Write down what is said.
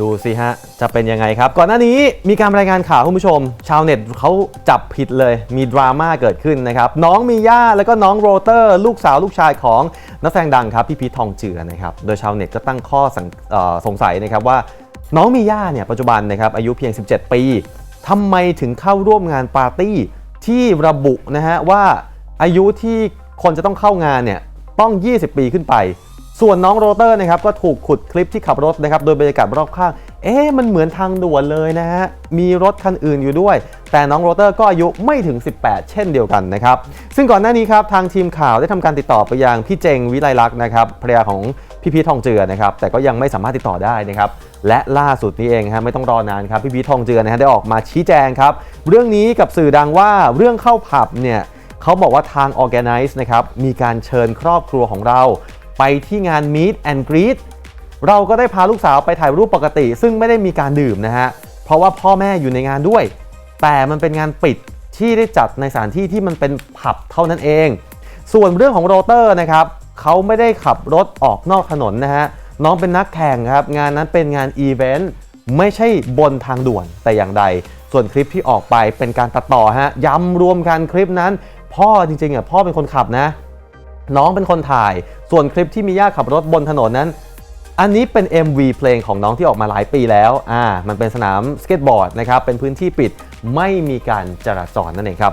ดูสิฮะ จะเป็นยังไงครับ ก่อนหน้านี้มีการรายงานข่าวคุณผู้ชม ชาวเน็ตเขาจับผิดเลย มีดราม่าเกิดขึ้นนะครับ น้องมีย่าแล้วก็น้องโรเตอร์ ลูกสาวลูกชายของนักแสดงดังครับ พี่พีททองเจือนะครับ โดยชาวเน็ตก็ตั้งข้อสงออสงสัยนะครับว่า น้องมีย่าเนี่ยปัจจุบันนะครับอายุเพียง 17 ปีทำไมถึงเข้าร่วมงานปาร์ตี้ที่ระบุนะฮะว่าอายุที่คนจะต้องเข้างานเนี่ยต้อง 20 ปีขึ้นไป ส่วนน้องโรเตอร์นะครับก็ถูกขุดคลิปที่ขับรถนะครับโดยบรรยากาศรอบข้าง เอ๊ะมันเหมือนทางด่วนเลยนะฮะ มีรถคันอื่นอยู่ด้วย แต่น้องโรเตอร์ก็อายุไม่ถึง 18 เช่นเดียวกันนะครับ ซึ่งก่อนหน้านี้ครับทางทีมข่าวได้ทำการติดต่อไปยังพี่เจงวิไลลักษณ์นะครับภรรยาของพี่พีททองเจือนะครับแต่ก็ยังไม่สามารถติดต่อได้นะครับและล่าสุดนี้เองฮะไม่ต้องรอนานครับพี่พีททองเจือนะฮะได้ออกมาชี้แจงครับเรื่องนี้กับสื่อดังว่าเรื่องเข้าผับเนี่ยเขาบอกว่าทาง Organize นะครับมีการเชิญครอบครัวของเรา ไปที่งาน Meet and Greet เราก็ได้พาลูกสาวไปถ่ายรูปปกติ ซึ่งไม่ได้มีการดื่มนะฮะ เพราะว่าพ่อแม่อยู่ในงานด้วย แต่มันเป็นงานปิดที่ได้จัดในสถานที่ที่มันเป็นผับเท่านั้นเอง ส่วนเรื่องของโรเตอร์นะครับเขาไม่ได้ขับรถออกนอกถนนนะฮะ น้องเป็นนักแข่งครับ งานนั้นเป็นงานอีเวนต์ไม่ใช่บนทางด่วนแต่อย่างใด ส่วนคลิปที่ออกไปเป็นการตัดต่อฮะย้ำรวมกันคลิปนั้น พ่อจริงๆอะพ่อเป็นคนขับนะ น้องเป็นคนถ่าย ส่วนคลิปที่มีย่าขับรถบนถนนนั้น อันนี้เป็น MV เพลงของน้องที่ออกมาหลายปีแล้วอ่ามันเป็นสนามสเก็ตบอร์ดนะครับเป็นพื้นที่ปิดไม่มีการจราจรนั่นเองครับ